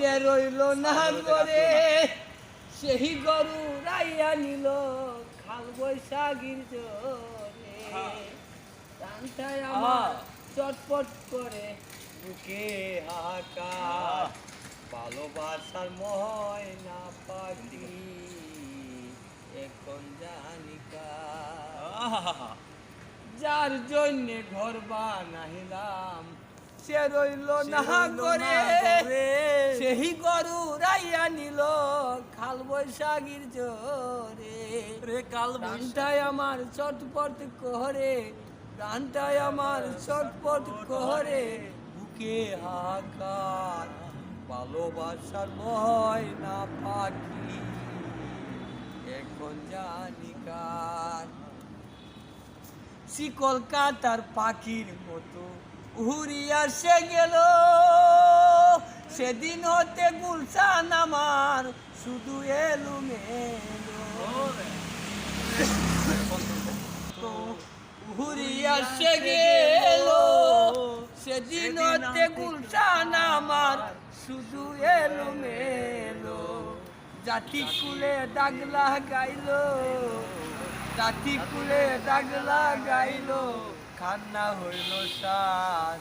সে রইল না করে সেই গরু রাইয়া নিল খাল বৈশাখীর টানটায় আমার চটপট করে বুকে হাহাকার। ভালোবাসার ময়না পাখি এখন জানিকা যার জন্যে ঘর বানাইলাম সে রইল না করে সেই গরু। রাইয়া নিল খাল বৈশাখীর জোরে। রে কাল প্রাণটায় আমার চটপট করে প্রাণটায় আমার চটপট করে বুকে হাকার ভালোবাসার ভয় না পাখি। এখন জানিকার শিকল কাতার পাখির মতো। উড়িয়া সে গেল। সেদিন হতে গুলশান আমার শুধু এলু উড়িয়া সে গেল। সেদিন হতে গুলশান আমার শুধু এলো মেলো জাতি কুলে দাগলা গাইলো, জাতি কুলে দাগলা গাইলো। খান্না হইল সাত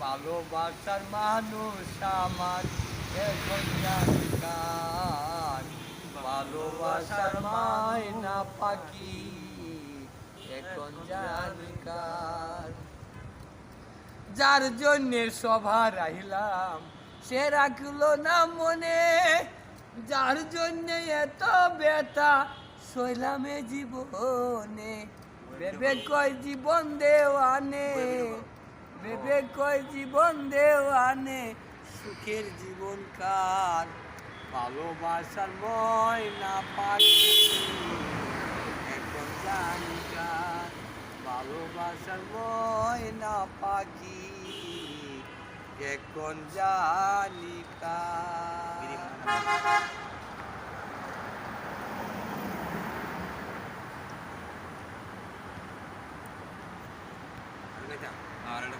ভালোবাসার মানুষ আমার ভালোবাসার মায়না পাখি এখন জানিকার যার জন্যে সভা রাহিলাম, সে রাখল না মনে। যার জন্যে এত ব্যথা, সইলামে জীবনে। ভেবে কয় জীবন দেওয়ানে ভেবে কয় জীবন দেওয়ানে, সুখের জীবন কার? ভালোবাসার ময়না পাখি এখন জানিকার ভালোবাসার ময়না পাখি। এখন கச்சா ஆ ரெண்டு